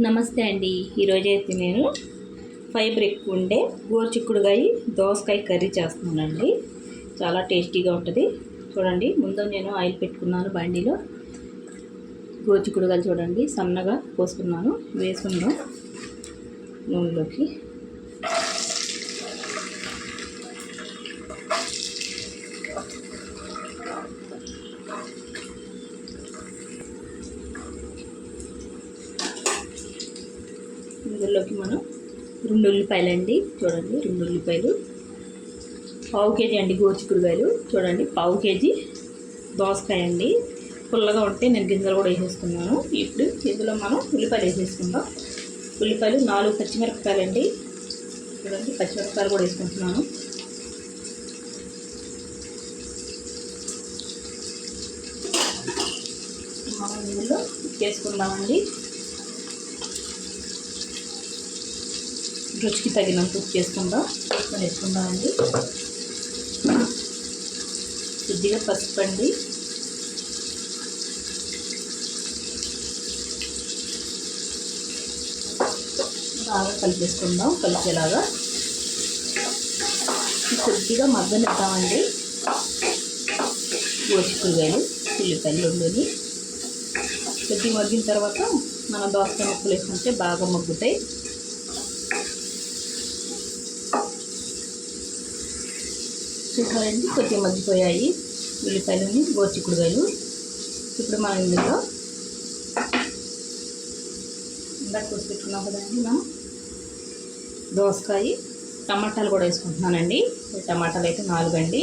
నమస్తే అండి. ఈరోజు అయితే నేను ఫైబర్ ఎక్కువ ఉండే గోరుచిక్కుడుగాయ దోసకాయ కర్రీ చేస్తున్నానండి. చాలా టేస్టీగా ఉంటుంది. చూడండి ముందు నేను ఆయిల్ పెట్టుకున్నాను బండిలో. గోరుచిక్కుడుగాయలు చూడండి సన్నగా పోసుకున్నాను వేసుకున్నాను నూనెలోకి. ఇందులోకి మనం రెండు ఉల్లిపాయలు అండి చూడండి రెండు ఉల్లిపాయలు. పావు కేజీ అండి గోరుచిక్కుడుకాయలు చూడండి పావు కేజీ దోసకాయ అండి. పుల్లగా ఉంటే నేను గింజలు కూడా వేసేసుకున్నాను. ఇప్పుడు ఇందులో మనం ఉల్లిపాయలు వేసేసుకుందాం. ఉల్లిపాయలు నాలుగు పచ్చిమిరపకాయలు అండి. చూడండి పచ్చిమిరపకాయలు కూడా వేసుకుంటున్నాను. మనం ఇందులో వేసుకుందామండి. రుచికి తగినంత ఉప్పు చేసుకుందాం మనం వేసుకుందామండి కొద్దిగా పసుపు అండి. బాగా కలిపేసుకుందాం. కలిసేలాగా కొద్దిగా మగ్గనిద్దామండి. గోచిక్కుడుగాయలు ఉల్లిపాయలు రెండుని. కొద్దిగా మగ్గిన తర్వాత మన దోసకాయ ముక్కలు వేసుకుంటే బాగా మగ్గుతాయి. చూసారండి? కొద్దిగా మగ్గిపోయాయి. ఉల్లిపాయలని గోచిక్కుడుగాయలు ఇప్పుడు మనం ఇందులో ఇందాక కోసి పెట్టుకున్నాం కదండి మనం. దోసకాయ టమాటాలు కూడా వేసుకుంటున్నానండి. టమాటాలు అయితే నాలుగు అండి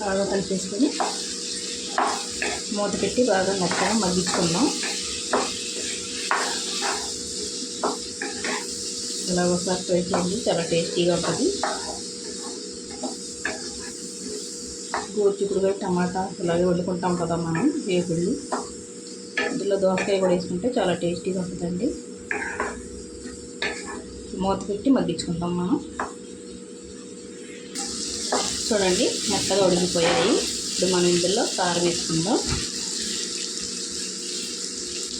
బాగా కలిపేసుకొని మూత పెట్టి బాగా మెత్తగా మగ్గించుకున్నాం ఇలా ఒకసారి ట్రై చేయండి. చాలా టేస్టీగా ఉంటుంది. గోరుచిక్కుడుకాయ టమాటా ఇలాగే వండుకుంటాం కదా మనం వేపుళ్ళు. ఇందులో దోసకాయ కూడా వేసుకుంటే చాలా టేస్టీగా ఉంటుందండి. మూత పెట్టి మగ్గించుకుంటాం మనం. చూడండి మెత్తగా ఉడికిపోయాయి. ఇప్పుడు మనం ఇందులో కారం వేసుకుందాం.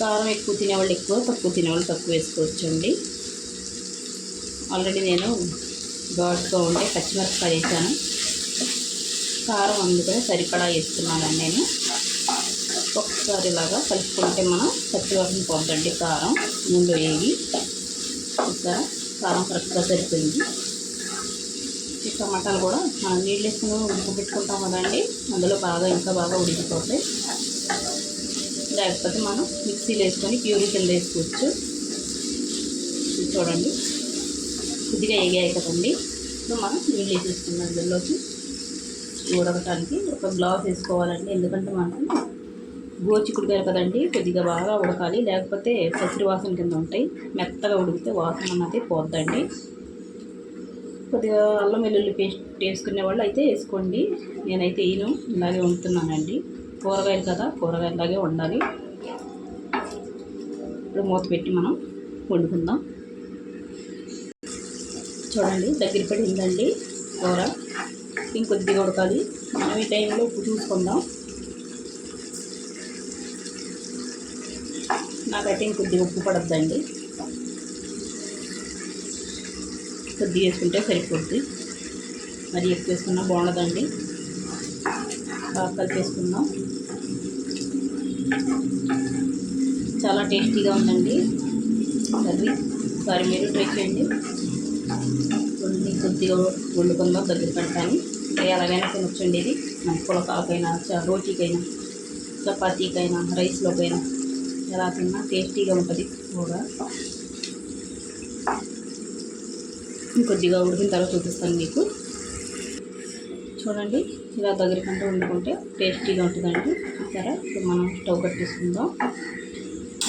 కారం ఎక్కువ తినేవాళ్ళు ఎక్కువ తక్కువ తినేవాళ్ళు తక్కువ వేసుకోవచ్చండి. ఆల్రెడీ నేను ఘాటుగా ఉండే పచ్చిమిరపకాయ వేసాను. కారం అందుకని సరిపడా వేస్తున్నానండి నేను. ఒకసారి ఇలాగా కలుపుకుంటే మనం పచ్చివాసన పోద్దండి కారం. ముందు వేగి ఇంకా కారం కరెక్ట్గా సరిపోయింది. ఈ టమాటాలు కూడా మనం నీళ్ళు వేసుకుని ఉడకబెట్టుకుంటాం కదండి. అందులో బాగా ఇంకా బాగా ఉడికిపోతాయి. లేకపోతే మనం మిక్సీలో వేసుకొని ప్యూరీ కింద వేసుకోవచ్చు. చూడండి. కొద్దిగా ఎగాయి కదండి. ఇప్పుడు మనం నీళ్ళు వేసేసుకున్నాం అందులోకి. ఉడకటానికి ఒక గ్లాస్ వేసుకోవాలండి. ఎందుకంటే మనం గోచిక్కుడుకాయలు కదండి కొద్దిగా బాగా ఉడకాలి. లేకపోతే పసిరి వాసన కింద ఉంటాయి. మెత్తగా ఉడికితే వాసన అన్నది పోద్దండి. కొద్దిగా అల్లం వెల్లుల్లి పేస్ట్ వేసుకునే వాళ్ళు అయితే వేసుకోండి. నేనైతే ఈను ఇలాగే వండుతున్నానండి. కూరగాయలు కదా కూరగాయలాగే వండాలి. ఇప్పుడు మూత పెట్టి మనం వండుకుందాం. చూడండి దగ్గర పడిందండి. కూర ఇంకొద్దిగా ఉడకాలి. మనం ఈ టైంలో ఉప్పు చూసుకుందాం. నాకైతే ఇంకొద్దిగా ఉప్పు పడద్దండి. కొద్దిగా వేసుకుంటే సరిపోద్ది. మరి ఎక్కువ వేసుకున్నా బాగుండదండి. బాగా కలిపేసుకుందాం. చాలా టేస్టీగా ఉందండి. కర్రీ. ఒకసారి మీరు ట్రై చేయండి. కొద్దిగా వండుకుందాం దగ్గర పెడతాను. ఎలాగైనా తినొచ్చండి ఇది మన పులకాకైనా రోటీకైనా చపాతీకైనా రైస్లోకైనా ఎలా తిన్నా టేస్టీగా ఉంటుంది కూడా కొద్దిగా ఉడికిన తర్వాత చూపిస్తాను మీకు. చూడండి ఇలా దగ్గర కంటే వండుకుంటే టేస్టీగా ఉంటుందండి. సరే ఇప్పుడు మనం స్టవ్ కట్టేసుకుందాం.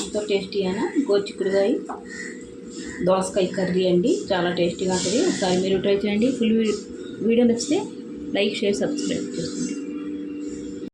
ఎంతో టేస్టీ అయినా గోచిక్కుడుగాయ దోసకాయ కర్రీ అండి. చాలా టేస్టీగా ఉంటుంది. ఒకసారి మీరు ట్రై చేయండి. ఫుల్ వీడియో నచ్చితే లైక్ షేర్ సబ్స్క్రైబ్ చేసుకోండి.